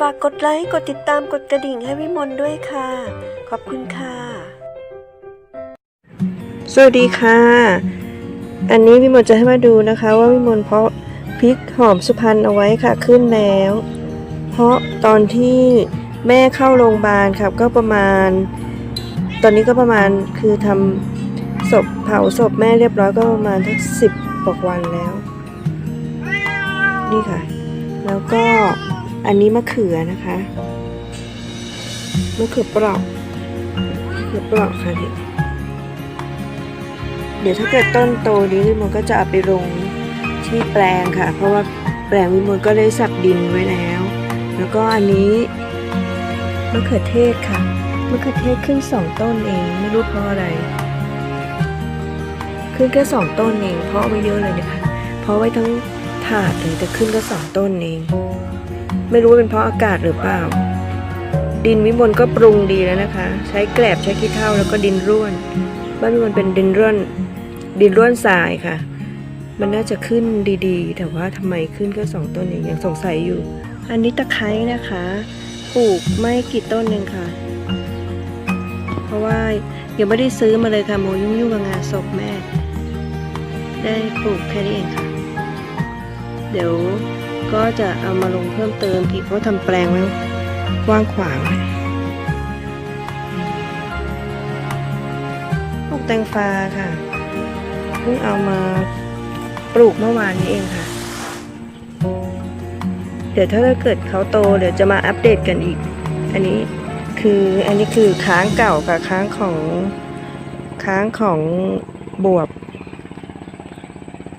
ฝากกดไลค์กดติดตามกดกระดิ่งให้วิมลด้วยค่ะ ขอบคุณค่ะ สวัสดีค่ะ อันนี้วิมลจะให้มาดูนะคะ ว่าวิมลเพาะพริกหอมสุพรรณเอาไว้ค่ะขึ้นแล้ว เพราะตอนที่แม่เข้าโรงพยาบาลครับก็ประมาณ ตอนนี้ก็ประมาณคือทำศพเผาศพแม่เรียบร้อยก็ประมาณทั้งสิบกว่าวันแล้ว นี่ค่ะ แล้วก็ อันนี้มะเขือนะคะมะเขือเปราะมะเขือเปราะค่ะนี่เดี๋ยวถ้าเกิดต้นโตนี้วิมลก็จะเอาไปลงที่แปลงค่ะ เพราะว่าแปลงวิมลก็ได้สับดินไว้แล้ว แล้วก็อันนี้มะเขือเทศค่ะมะเขือเทศขึ้นสองต้นเองไม่รู้เพราะอะไร ขึ้นแค่สองต้นเองเพราะไม่เยอะเลยนะคะเพราะไว้ทั้งถาดเลยแต่ขึ้นก็สองต้นเอง ไม่รู้ว่าเป็นเพราะอากาศหรือเปล่า ดินวิมลก็ปรุงดีแล้วนะคะ ใช้แกลบใช้ขี้เถ้าแล้วก็ดินร่วน บ้านวิมลเป็นดินร่วนดินร่วนทรายค่ะ มันน่าจะขึ้นดีๆ แต่ว่าทำไมขึ้นแค่สองต้นเองยังสงสัยอยู่ อันนี้ตะไคร้นะคะปลูกไม่กี่ต้นเองค่ะ เพราะว่ายังไม่ได้ซื้อมาเลยค่ะโมยุ่งๆกับงานศพแม่ ได้ปลูกแค่นี้เองค่ะ เดี๋ยว ก็จะเอามาลงเพิ่มเติมอีกเพราะทำแปลงไว้กว้างขวางปลูกแตงฟ้าค่ะเพิ่งเอามาปลูกเมื่อวานนี้เองค่ะ เดี๋ยวถ้าเกิดเขาโตเดี๋ยวจะมาอัปเดตกันอีก อันนี้คืออันนี้คือค้างเก่ากับค้างของค้างของบวบ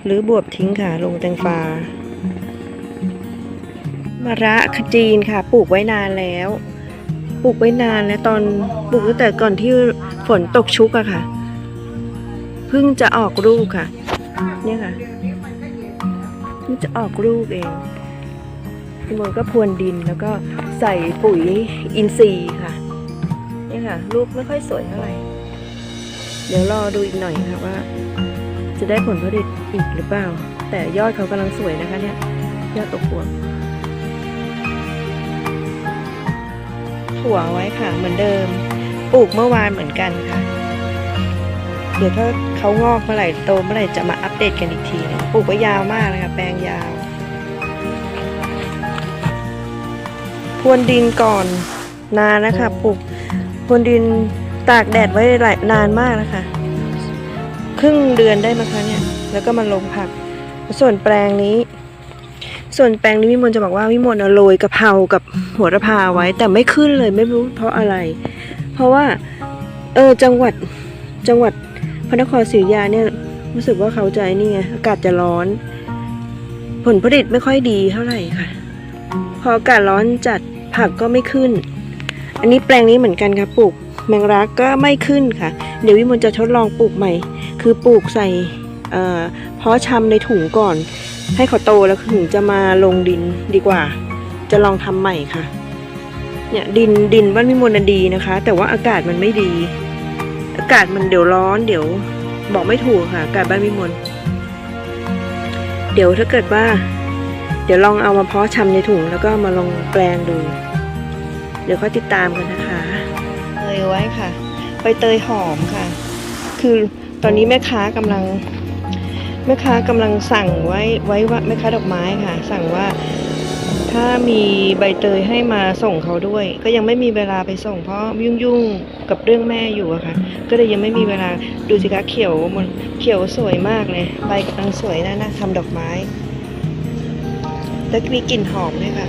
หรือบวบทิ้งค่ะลงแตงฟ้า มะระขจีนค่ะ ปลูกไว้นานแล้ว ปลูกไว้นานแล้วตอนปลูกตั้งแต่ก่อนที่ฝนตกชุกอะค่ะเพิ่งจะออกลูกค่ะ เนี่ยค่ะเพิ่งจะออกลูกเองพี่มนก็พรวนดินแล้วก็ใส่ปุ๋ยอินทรีย์ค่ะนี่ค่ะลูกไม่ค่อยสวยเท่าไหร่ เดี๋ยวรอดูอีกหน่อยค่ะว่า จะได้ผลผลิตอีกหรือเปล่า แต่ยอดเขากำลังสวยนะคะเนี่ย ยอดตกหัวบ ถั่วไว้ค่ะ เหมือนเดิม ปลูกเมื่อวานเหมือนกันค่ะ เดี๋ยวถ้าเขางอกเมื่อไหร่โตเมื่อไหร่จะมาอัปเดตกันอีกทีนึงปลูกไว้ยาวมากเลยค่ะแปลงยาว พรวนดินก่อนนานนะคะปลูกพรวนดินตากแดดไว้หลายนานมากนะคะ ครึ่งเดือนได้มั้งคะเนี่ย แล้วก็มาลงผัก ส่วนแปลงนี้ ส่วนแปลงนี้วิมลจะบอกว่าวิมลเอาโรยกะเพรากับหัวระพาไว้ แต่ไม่ขึ้นเลยไม่รู้เพราะอะไร เพราะว่าเออจังหวัดจังหวัดพระนครศรีอยุธยาเนี่ยรู้สึกว่าเขาใจนี่ไงอากาศจะร้อน ผลผลิตไม่ค่อยดีเท่าไหร่ค่ะ พออากาศร้อนจัดผักก็ไม่ขึ้น อันนี้แปลงนี้เหมือนกันค่ะปลูกแมงลักก็ไม่ขึ้นค่ะ เดี๋ยววิมลจะทดลองปลูกใหม่ คือปลูกใส่ เอ่อเพาะชำในถุงก่อน ให้เขาโตแล้วถึงจะมาลงดินดีกว่า จะลองทำใหม่ค่ะ เนี่ยดินดินบ้านวิมนดีนะคะ แต่ว่าอากาศมันไม่ดี อากาศมันเดี๋ยวร้อน เดี๋ยวบอกไม่ถูกค่ะอากาศบ้านวิมลเดี๋ยวถ้าเกิดว่า เดี๋ยวลองเอามาเพาะชำในถุงแล้วก็มาลองแปลงดู เดี๋ยวค่อยติดตามกันนะคะเตยไว้ค่ะใบเตยหอมค่ะ คือตอนนี้แม่ค้ากำลัง แม่ค้ากำลังสั่งไว้ไว้ว่าแม่ค้าดอกไม้ค่ะ สั่งว่าถ้ามีใบเตยให้มาส่งเขาด้วย ก็ยังไม่มีเวลาไปส่ง เพราะยุ่งๆกับเรื่องแม่อยู่อะค่ะ ก็เลยยังไม่มีเวลาดูสิคะเขียวมันเขียวสวยมากเลยใบกำลังสวยนะนะทำดอกไม้ แล้วมีกลิ่นหอมด้วยค่ะ